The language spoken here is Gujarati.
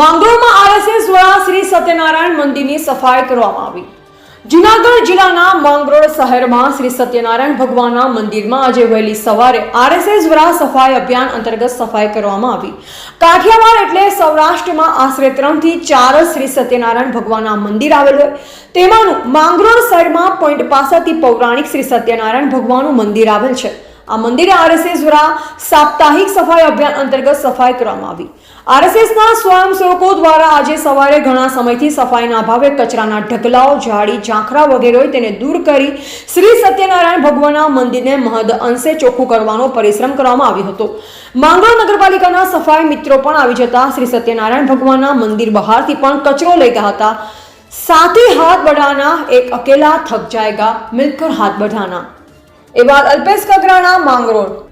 માંગરોળમાં આરએસએસ દ્વારા શ્રી સત્યનારાયણ મંદિરની સફાઈ કરવામાં આવી. જુનાગઢ જિલ્લાના માંગરોળ શહેરમાં શ્રી સત્યનારાયણ ભગવાનના મંદિરમાં આજે વહેલી સવારે આરએસએસ દ્વારા સફાઈ અભિયાન અંતર્ગત સફાઈ કરવામાં આવી. કાઠિયાવાડ એટલે સૌરાષ્ટ્રમાં આશરે ત્રણથી ચાર શ્રી સત્યનારાયણ ભગવાનના મંદિર આવેલ હોય. તેમાંનું માંગરોળ શહેરમાં પોઈન્ટ પાસેથી પૌરાણિક શ્રી સત્યનારાયણ ભગવાનનું મંદિર આવેલ છે. આ મંદિરે આરએસએસ દ્વારા સાપ્તાહિક સફાઈ અભિયાન અંતર્ગત સફાઈ કરવામાં આવી. આરએસએસના સ્વયંસેવકો દ્વારા આજે સવારે ઘણા સમયથી સફાઈના અભાવે કચરાના ઢગલાઓ, ઝાડી, ઝાંખરા વગેરે હોય તેને દૂર કરી શ્રી સત્યનારાયણ ભગવાનના મંદિરને મહદ અંશે ચોખ્ખું કરવાનો પરિશ્રમ કરવામાં આવ્યો હતો. માંગરોળ નગરપાલિકાના સફાઈ મિત્રો પણ આવી જતા શ્રી સત્યનારાયણ ભગવાનના મંદિર બહારથી પણ કચરો લઈ ગયા હતા. સાથે હાથ બઢાના એક અકેલા થક જાયગા મિલકર હાથ બઢાના એ બાદ અલ્પેશ કગરાણા માંગરોળ.